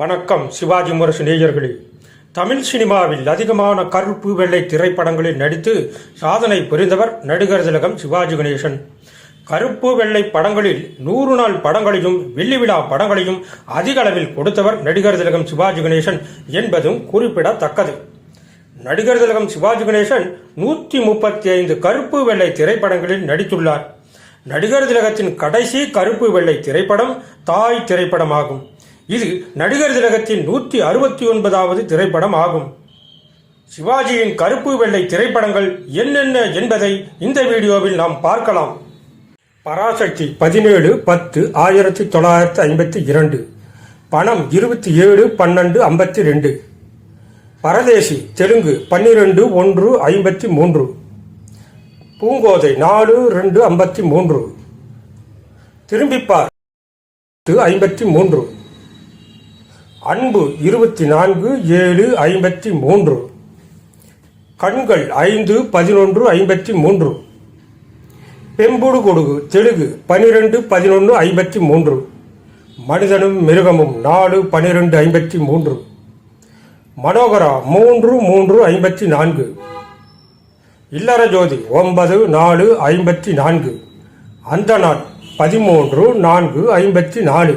வணக்கம் சிவாஜி முரசு நேயர்களே. தமிழ் சினிமாவில் அதிகமான கருப்பு வெள்ளை திரைப்படங்களில் நடித்து சாதனை புரிந்தவர் நடிகர் திலகம் சிவாஜி கணேசன். கருப்பு வெள்ளை படங்களில் நூறு நாள் படங்களையும் வெள்ளி விழா படங்களையும் அதிக அளவில் கொடுத்தவர் நடிகர் திலகம் சிவாஜி கணேசன் என்பதும் குறிப்பிடத்தக்கது. நடிகர் திலகம் சிவாஜி கணேசன் நூற்றி முப்பத்தி ஐந்து கருப்பு வெள்ளை திரைப்படங்களில் நடித்துள்ளார். நடிகர் திலகத்தின் கடைசி கருப்பு வெள்ளை திரைப்படம் தாய் திரைப்படமாகும். இது நடிகர் திலகத்தின் நூற்றி அறுபத்தி ஒன்பதாவது திரைப்படம் ஆகும் சிவாஜியின் கருப்பு வெள்ளை திரைப்படங்கள் என்னென்ன என்பதை இந்த வீடியோவில் நாம் பார்க்கலாம். பராசக்தி பதினேழு பத்து ஆயிரத்தி தொள்ளாயிரத்தி ஐம்பத்தி இரண்டு. பணம் இருபத்தி ஏழு பன்னெண்டு ஐம்பத்தி ரெண்டு. பரதேசி தெலுங்கு பன்னிரெண்டு ஒன்று ஐம்பத்தி மூன்று. பூங்கோதை நாலு ரெண்டு ஐம்பத்தி மூன்று. திரும்பிப்பார் ஐம்பத்தி மூன்று. அன்பு இருபத்தி நான்கு ஏழு ஐம்பத்தி மூன்று கண்கள் ஐந்து பதினொன்று ஐம்பத்தி மூன்று பெம்புடு கொடுகு தெலுங்கு பனிரெண்டு பதினொன்று ஐம்பத்தி மூன்று மனிதனும் மிருகமும் நாலு பனிரெண்டு ஐம்பத்தி மூன்று மனோகரா மூன்று மூன்று ஐம்பத்தி நான்கு இல்லற ஜோதி ஒன்பது நாலு ஐம்பத்தி நான்கு அந்த நாள் பதிமூன்று நான்கு ஐம்பத்தி நாலு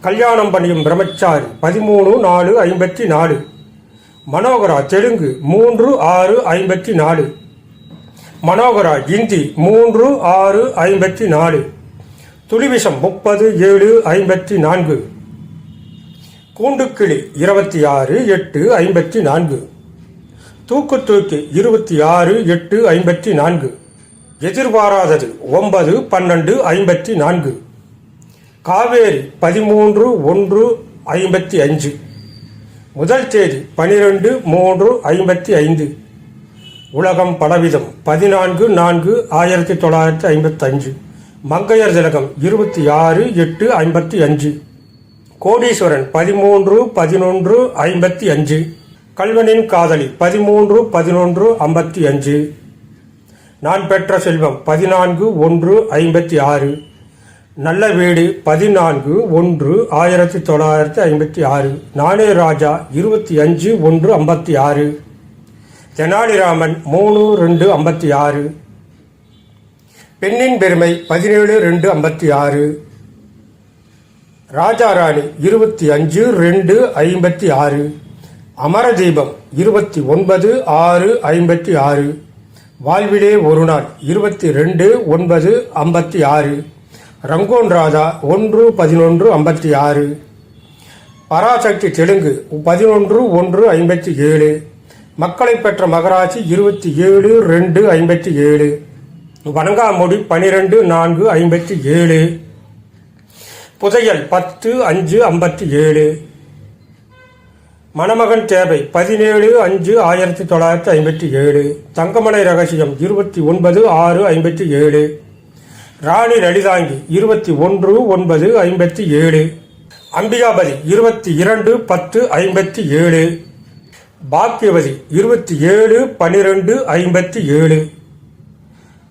கல்யாணம் பண்ணியும் பிரம்மச்சாரி. பதிமூணு நாலு ஐம்பத்தி நாலு. மனோகரா தெலுங்கு மூன்று ஆறு ஐம்பத்தி நாலு. மனோகரா இந்தி மூன்று ஆறு ஐம்பத்தி நாலு. துளிவிஷம் முப்பது ஏழு ஐம்பத்தி நான்கு. கூண்டுக்கிளி இருபத்தி ஆறு எட்டு ஐம்பத்தி நான்கு. தூக்கு தூக்கி இருபத்தி ஆறு எட்டு ஐம்பத்தி நான்கு. எதிர்பாராதது ஒன்பது பன்னெண்டு ஐம்பத்தி நான்கு. காவேரி பதிமூன்று ஒன்று ஐம்பத்தி அஞ்சு. முதல் தேதி பனிரெண்டு மூன்று ஐம்பத்தி ஐந்து. உலகம் பலவிதம். பதினான்கு நான்கு ஆயிரத்தி தொள்ளாயிரத்தி ஐம்பத்தஞ்சு. மங்கையர் திலகம் இருபத்தி ஆறு எட்டு ஐம்பத்தி அஞ்சு. கோடீஸ்வரன் பதிமூன்று பதினொன்று ஐம்பத்தி அஞ்சு. கல்வனின் காதலி பதிமூன்று பதினொன்று ஐம்பத்தி அஞ்சு. நான் பெற்ற செல்வம் பதினான்கு ஒன்று ஐம்பத்தி ஆறு. நல்ல வீடு பதினான்கு ஒன்று ஆயிரத்தி தொள்ளாயிரத்தி ஐம்பத்தி ஆறு. நானே ராஜா இருபத்தி அஞ்சு ஒன்று ஐம்பத்தி ஆறு. தெனாலிராமன் மூணு ரெண்டு ஐம்பத்தி ஆறு. பெண்ணின் பெருமை பதினேழு ரெண்டு ஐம்பத்தி ஆறு. ராஜாராணி இருபத்தி அஞ்சு ரெண்டு ஐம்பத்தி ஆறு. அமரதீபம் இருபத்தி ஒன்பது ஆறு ஐம்பத்தி ஆறு. வாழ்விலே ஒரு நாள் இருபத்தி ரெண்டு ஒன்பது ஐம்பத்தி ஆறு. ரங்கோன் ராதா ஒன்று பதினொன்று ஐம்பத்தி ஆறு. பராசக்தி தெலுங்கு பதினொன்று ஒன்று ஐம்பத்தி ஏழு. மக்களை பெற்ற மகராட்சி இருபத்தி ஏழு ரெண்டு ஐம்பத்தி ஏழு. வணங்காமொழி பனிரெண்டு நான்கு ஐம்பத்தி ஏழு. புதையல் பத்து அஞ்சு ஐம்பத்தி ஏழு. மணமகன் தேவை பதினேழு அஞ்சு ஆயிரத்தி தொள்ளாயிரத்தி ஐம்பத்தி ஏழு. தங்கமலை ரகசியம் இருபத்தி ஒன்பது ஆறு ஐம்பத்தி ஏழு. ராணி நலிதாங்கி இருபத்தி ஒன்று ஒன்பது ஐம்பத்தி ஏழு. அம்பிகாபதி இருபத்தி இரண்டு பத்து ஐம்பத்தி ஏழு. பாக்கியவதி இருபத்தி ஏழு பனிரெண்டு ஐம்பத்தி ஏழு.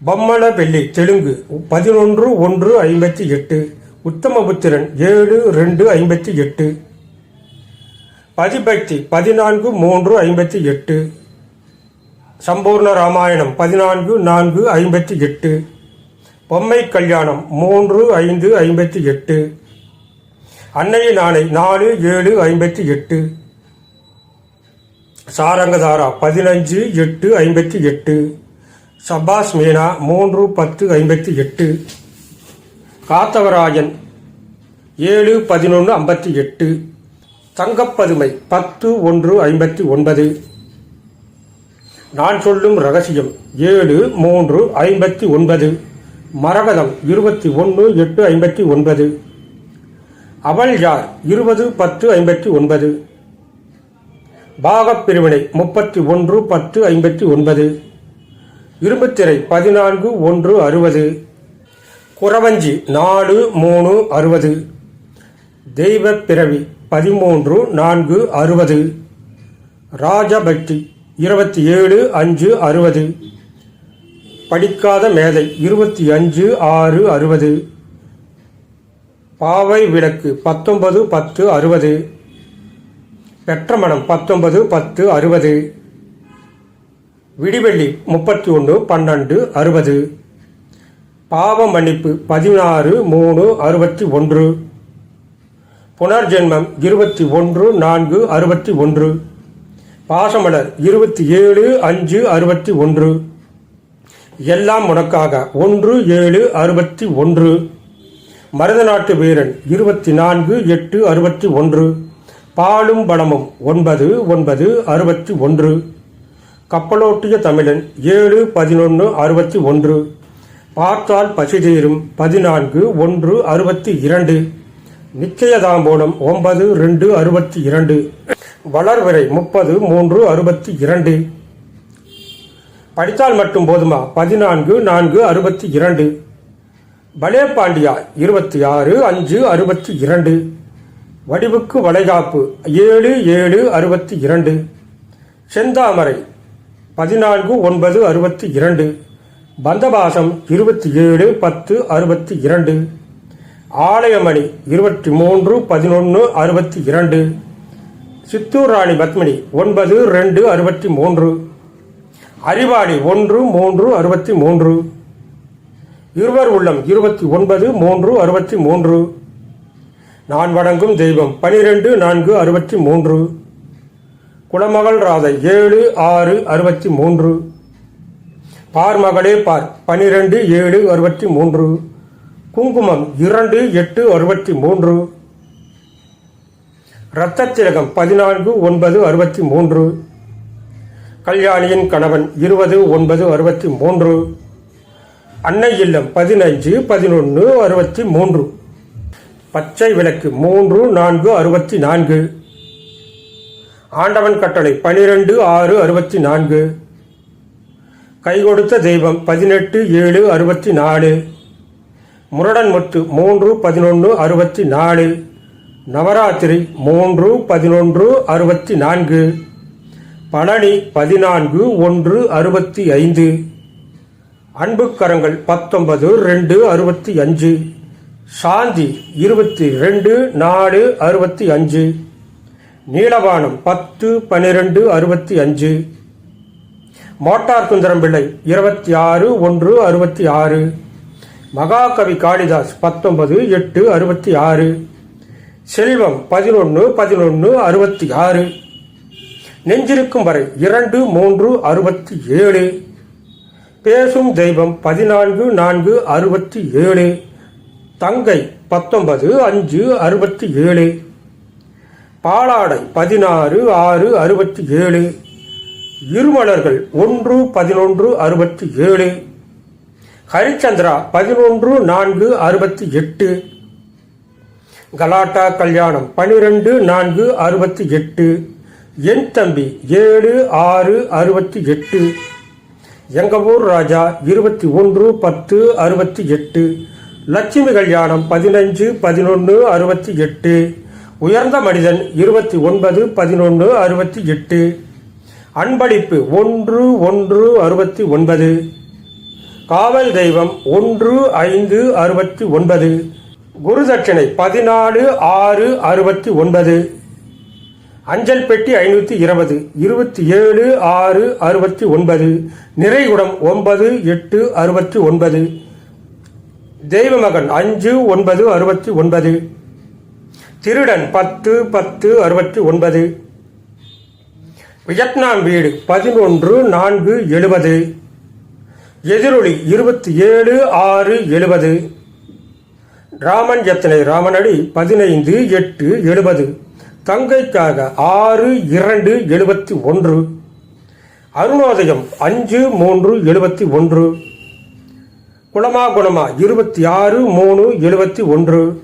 பொம்மளபெல்லி தெலுங்கு பதினொன்று ஒன்று ஐம்பத்தி எட்டு. உத்தமபுத்திரன் ஏழு ரெண்டு ஐம்பத்தி எட்டு. பதிபக்தி பதினான்கு மூன்று ஐம்பத்தி எட்டு. சம்பூர்ண ராமாயணம் பதினான்கு நான்கு ஐம்பத்தி எட்டு. பொம்மை கல்யாணம் மூன்று ஐந்து ஐம்பத்தி எட்டு. அன்னையின் ஆணை நாலு ஏழு ஐம்பத்தி எட்டு. சாரங்கதாரா பதினஞ்சு எட்டு ஐம்பத்தி எட்டு. சபாஸ் மீனா மூன்று பத்து ஐம்பத்தி எட்டு. காத்தவராயன் ஏழு பதினொன்று ஐம்பத்தி எட்டு. தங்கப்பதுமை பத்து ஒன்று ஐம்பத்தி ஒன்பது. நான் சொல்லும் ரகசியம் ஏழு மூன்று ஐம்பத்தி ஒன்பது. மரகதம் இருபத்தி ஒன்று எட்டு ஐம்பத்தி ஒன்பது. அவள் யார்? இருபது பத்து ஐம்பத்தி ஒன்பது. பாகப்பிரிவினை முப்பத்தி ஒன்று பத்து ஐம்பத்தி ஒன்பது. இரும்புத்திரை பதினான்கு ஒன்று அறுபது. குறவஞ்சி நாலு மூணு அறுபது. தெய்வ பிறவி பதிமூன்று நான்கு அறுபது. ராஜபக்தி இருபத்தி ஏழு அஞ்சு அறுபது. படிக்காத மேதை. இருபத்தி அஞ்சு ஆறு அறுபது. பாவை விளக்கு. பத்தொன்பது பத்து அறுபது. பெற்ற மனம் பத்தொன்பது பத்து அறுபது. விடிவெள்ளி முப்பத்தி ஒன்று பன்னெண்டு அறுபது. பாவ மன்னிப்பு பதினாறு மூணு அறுபத்தி ஒன்று. புனர்ஜென்மம் இருபத்தி ஒன்று நான்கு அறுபத்தி ஒன்று. பாசமலர் இருபத்தி ஏழு அஞ்சு அறுபத்தி ஒன்று. எல்லாம் உனக்காக. ஒன்று ஏழு அறுபத்தி ஒன்று. மருதநாட்டு வீரன் இருபத்தி நான்கு எட்டு அறுபத்தி ஒன்று. பாலும் பணமும் ஒன்பது ஒன்பது அறுபத்தி ஒன்று. கப்பலோட்டிய தமிழன் ஏழு பதினொன்று அறுபத்தி ஒன்று. பார்த்தால் பசிதீரும் பதினான்கு ஒன்று அறுபத்தி இரண்டு. நிச்சயதாம்பூலம் ஒன்பது ரெண்டு அறுபத்தி இரண்டு. வளர்விரை முப்பது மூன்று அறுபத்தி இரண்டு. படித்தால் மட்டும் போதுமா? பதினான்கு நான்கு அறுபத்தி இரண்டு. பலே பாண்டியா இருபத்தி ஆறு அஞ்சு அறுபத்தி இரண்டு. வடிவுக்கு வளைகாப்பு ஏழு ஏழு அறுபத்தி இரண்டு. செந்தாமரை பதினான்கு ஒன்பது அறுபத்தி இரண்டு. பந்தபாசம் இருபத்தி ஏழு பத்து அறுபத்தி இரண்டு. ஆலயமணி இருபத்தி மூன்று பதினொன்று அறுபத்தி இரண்டு. சித்தூர் ராணி பத்மினி ஒன்பது ரெண்டு அறுபத்தி மூன்று. அறிவாளி ஒன்று மூன்று அறுபத்தி மூன்று. இருவர் உள்ளம் இருபத்தி ஒன்பது மூன்று அறுபத்தி மூன்று. நான் வணங்கும் தெய்வம் பனிரெண்டு நான்கு அறுபத்தி மூன்று. குலமகள் ராதை ஏழு ஆறு அறுபத்தி மூன்று. பார் மகளே பார் பனிரெண்டு ஏழு அறுபத்தி மூன்று. குங்குமம் இரண்டு எட்டு அறுபத்தி மூன்று. இரத்த திலகம் பதினான்கு ஒன்பது அறுபத்தி மூன்று. கல்யாணியின் கணவன் இருபது ஒன்பது அறுபத்தி மூன்று. அன்னை இல்லம் பதினஞ்சு பதினொன்று அறுபத்தி மூன்று. பச்சை விளக்கு மூன்று நான்கு அறுபத்தி நான்கு. ஆண்டவன் கட்டளை பனிரெண்டு ஆறு அறுபத்தி நான்கு. கை கொடுத்த தெய்வம் பதினெட்டு ஏழு அறுபத்தி நாலு. முரடன் முத்து மூன்று பதினொன்று அறுபத்தி நாலு. நவராத்திரி மூன்று பதினொன்று அறுபத்தி நான்கு. பழனி பதினான்கு ஒன்று அறுபத்தி ஐந்து. அன்புக்கரங்கள் பத்தொன்பது ரெண்டு அறுபத்தி அஞ்சு. சாந்தி இருபத்தி ரெண்டு நாலு அறுபத்தி அஞ்சு. நீலவானம் பத்து பன்னிரெண்டு அறுபத்தி அஞ்சு. மோட்டார் சுந்தரம் பிள்ளை இருபத்தி ஆறு ஒன்று அறுபத்தி ஆறு. மகாகவி காளிதாஸ் பத்தொன்பது எட்டு அறுபத்தி ஆறு. செல்வம் பதினொன்று பதினொன்று அறுபத்தி ஆறு. நெஞ்சிருக்கும் வரை இரண்டு மூன்று அறுபத்தி ஏழு. பேசும் தெய்வம் பதினான்கு நான்கு அறுபத்தி ஏழு. தங்கை பத்தொன்பது அஞ்சு அறுபத்தி ஏழு. பாலாடை பதினாறு ஆறு அறுபத்தி ஏழு. இருமலர்கள் ஒன்று பதினொன்று அறுபத்தி ஏழு. ஹரிச்சந்திரா பதினொன்று நான்கு அறுபத்தி எட்டு. கலாட்டா கல்யாணம் பனிரெண்டு நான்கு அறுபத்தி எட்டு. என் தம்பி ஏழு ஆறு அறுபத்தி எட்டு. எங்கள் ஊர் ராஜா இருபத்தி ஒன்று பத்து அறுபத்தி எட்டு. லட்சுமி கல்யாணம் பதினஞ்சு பதினொன்று அறுபத்தி எட்டு. உயர்ந்த மனிதன் இருபத்தி ஒன்பது பதினொன்று அறுபத்தி எட்டு. அன்பளிப்பு ஒன்று ஒன்று அறுபத்தி ஒன்பது. காவல் தெய்வம் ஒன்று ஐந்து அறுபத்தி ஒன்பது. குருதட்சணை பதினாலு ஆறு அறுபத்தி ஒன்பது. அஞ்சல் பெட்டி ஐநூற்றி இருபது இருபத்தி ஏழு ஆறு அறுபத்தி ஒன்பது நிறைகுடம் ஒன்பது எட்டு அறுபத்தி ஒன்பது தெய்வமகன் அஞ்சு ஒன்பது அறுபத்தி ஒன்பது திருடன் பத்து பத்து அறுபத்தி ஒன்பது வியட்நாம் வீடு பதினொன்று நான்கு எழுபது எதிரொலி இருபத்தி ஏழு ஆறு எழுபது ராமன் எத்தனை? ராமனடி பதினைந்து எட்டு எழுபது. தங்கைக்காக ஆறு இரண்டு எழுபத்தி ஒன்று. அருணோதயம் அஞ்சு மூன்று எழுபத்தி ஒன்று. குணமா குணமா இருபத்தி ஆறு மூணு எழுபத்தி ஒன்று.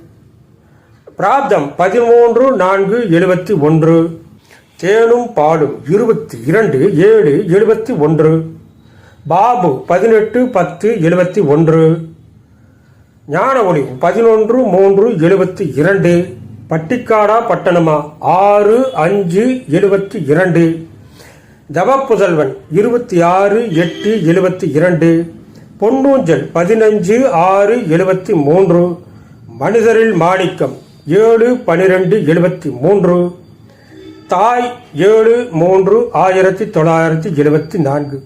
பிராப்தம் பதிமூன்று நான்கு எழுபத்தி ஒன்று. தேனும் பாலும் இருபத்தி இரண்டு ஏழு எழுபத்தி ஒன்று. பாபு பதினெட்டு பத்து எழுபத்தி ஒன்று. ஞான ஒளி பதினொன்று மூன்று எழுபத்தி இரண்டு. பட்டிக்காடா பட்டணமா? ஆறு அஞ்சு எழுபத்தி இரண்டு. தவப்புதல்வன் இருபத்தி ஆறு எட்டு எழுபத்தி இரண்டு. பொன்னூஞ்சல் பதினஞ்சு ஆறு எழுபத்தி மூன்று. மனிதரில் மாணிக்கம் ஏழு பனிரெண்டு எழுபத்தி மூன்று. தாய் ஏழு மூன்று ஆயிரத்தி தொள்ளாயிரத்தி எழுபத்தி நான்கு.